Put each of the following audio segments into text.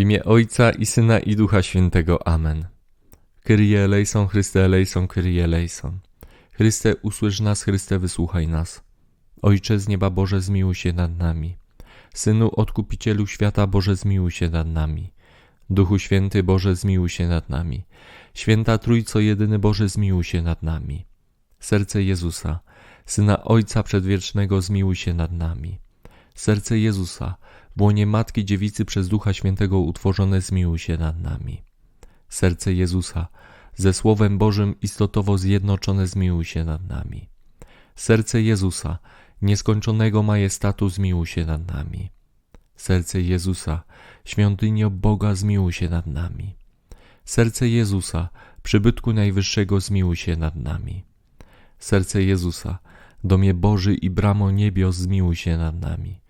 W imię Ojca i Syna i Ducha Świętego. Amen. Kyrie eleison, Chryste eleison, Kyrie eleison. Chryste, usłysz nas, Chryste, wysłuchaj nas. Ojcze z nieba Boże, zmiłuj się nad nami. Synu Odkupicielu świata Boże, zmiłuj się nad nami. Duchu Święty Boże, zmiłuj się nad nami. Święta Trójco Jedyny Boże, zmiłuj się nad nami. Serce Jezusa, Syna Ojca Przedwiecznego, zmiłuj się nad nami. Serce Jezusa, w łonie Matki Dziewicy przez Ducha Świętego utworzone, zmiłuj się nad nami. Serce Jezusa, ze Słowem Bożym istotowo zjednoczone, zmiłuj się nad nami. Serce Jezusa, nieskończonego majestatu, zmiłuj się nad nami. Serce Jezusa, świątynio Boga, zmiłuj się nad nami. Serce Jezusa, przybytku Najwyższego, zmiłuj się nad nami. Serce Jezusa, domie Boży i bramo niebios, zmiłuj się nad nami.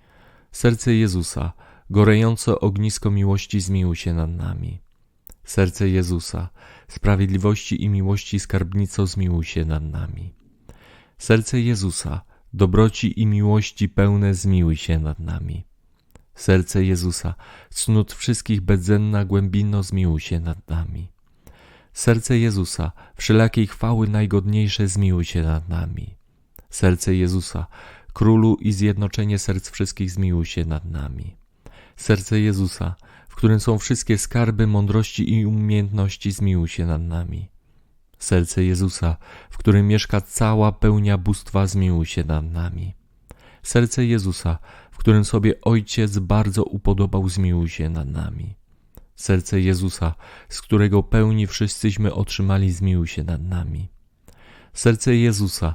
Serce Jezusa, gorejące ognisko miłości, zmiłuj się nad nami. Serce Jezusa, sprawiedliwości i miłości skarbnico, zmiłuj się nad nami. Serce Jezusa, dobroci i miłości pełne, zmiłuj się nad nami. Serce Jezusa, cnót wszystkich bezzenna głębino, zmiłuj się nad nami. Serce Jezusa, wszelakiej chwały najgodniejsze, zmiłuj się nad nami. Serce Jezusa, Królu i zjednoczenie serc wszystkich, zmiłuj się nad nami. Serce Jezusa, w którym są wszystkie skarby mądrości i umiejętności, zmiłuj się nad nami. Serce Jezusa, w którym mieszka cała pełnia bóstwa, zmiłuj się nad nami. Serce Jezusa, w którym sobie Ojciec bardzo upodobał, zmiłuj się nad nami. Serce Jezusa, z którego pełni wszyscyśmy otrzymali, zmiłuj się nad nami. Serce Jezusa,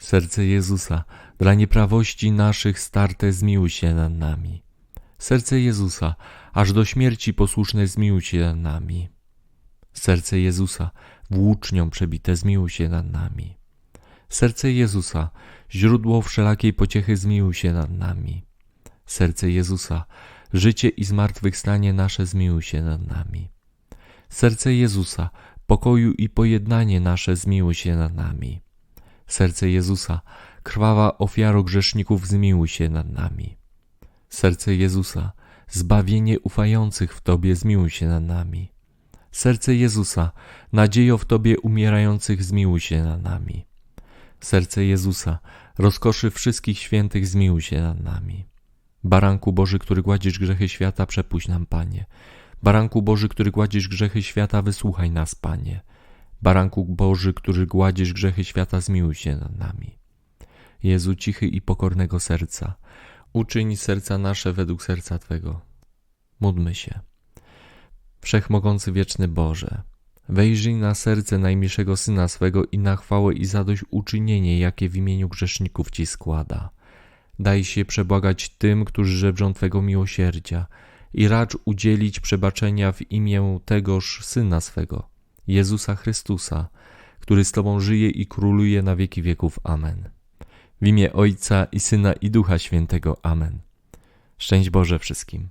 Serce Jezusa, dla nieprawości naszych starte, zmiłuj się nad nami. Serce Jezusa, aż do śmierci posłuszne, zmiłuj się nad nami. Serce Jezusa, włócznią przebite, zmiłuj się nad nami. Serce Jezusa, źródło wszelakiej pociechy, zmiłuj się nad nami. Serce Jezusa, życie i zmartwychwstanie nasze, zmiłuj się nad nami. Serce Jezusa, pokoju i pojednanie nasze, zmiłuj się nad nami. Serce Jezusa, krwawa ofiaro grzeszników, zmiłuj się nad nami. Serce Jezusa, zbawienie ufających w Tobie, zmiłuj się nad nami. Serce Jezusa, nadziejo w Tobie umierających, zmiłuj się nad nami. Serce Jezusa, rozkoszy wszystkich świętych, zmiłuj się nad nami. Baranku Boży, który gładzisz grzechy świata, przepuść nam, Panie. Baranku Boży, który gładzisz grzechy świata, wysłuchaj nas, Panie. Baranku Boży, który gładzisz grzechy świata, zmiłuj się nad nami. Jezu, cichy i pokornego serca, uczyń serca nasze według serca Twego. Módlmy się. Wszechmogący wieczny Boże, wejrzyj na serce najmilszego Syna swego i na chwałę i zadość uczynienie, jakie w imieniu grzeszników Ci składa. Daj się przebłagać tym, którzy żebrzą Twego miłosierdzia i racz udzielić przebaczenia w imię tegoż Syna swego, Jezusa Chrystusa, który z Tobą żyje i króluje na wieki wieków. Amen. W imię Ojca i Syna i Ducha Świętego. Amen. Szczęść Boże wszystkim.